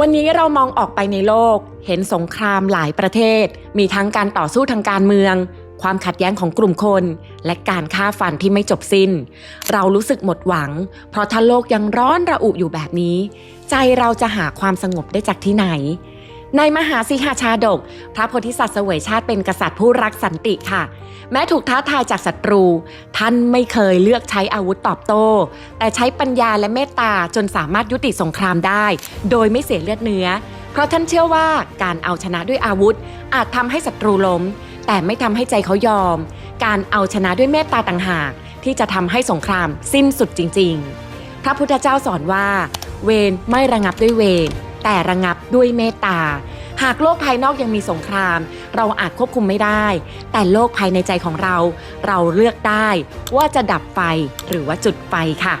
วันนี้เรามองออกไปในโลก เห็นสงครามหลายประเทศ มีทั้งการต่อสู้ทางการเมือง ความขัดแย้งของกลุ่มคน และการฆ่าฟันที่ไม่จบสิ้น เรารู้สึกหมดหวัง เพราะถ้าโลกยังร้อนระอุอยู่แบบนี้ ใจเราจะหาความสงบได้จากที่ไหน ในมหาสิหาชาดก พระโพธิสัตว์เสวยชาติเป็นกษัตริย์ผู้รักสันติค่ะ แม้ถูกท้าทายจากศัตรู ท่านไม่เคยเลือกใช้อาวุธตอบโต้ แต่ใช้ปัญญาและเมตตาจนสามารถยุติสงครามได้ โดยไม่เสียเลือดเนื้อ เพราะท่านเชื่อว่าการเอาชนะด้วยอาวุธ อาจทำให้ศัตรูล้ม แต่ไม่ทำให้ใจเขายอม การเอาชนะด้วยเมตตาต่างหาก ที่จะทำให้สงครามสิ้นสุดจริง ๆ พระพุทธเจ้าสอนว่า เวรไม่ระงับด้วยเวร แต่ระงับด้วยเมตตา หากโลกภายนอกยังมีสงคราม เราอาจควบคุมไม่ได้ แต่โลกภายในใจของเรา เราเลือกได้ว่าจะดับไฟหรือว่าจุดไฟค่ะ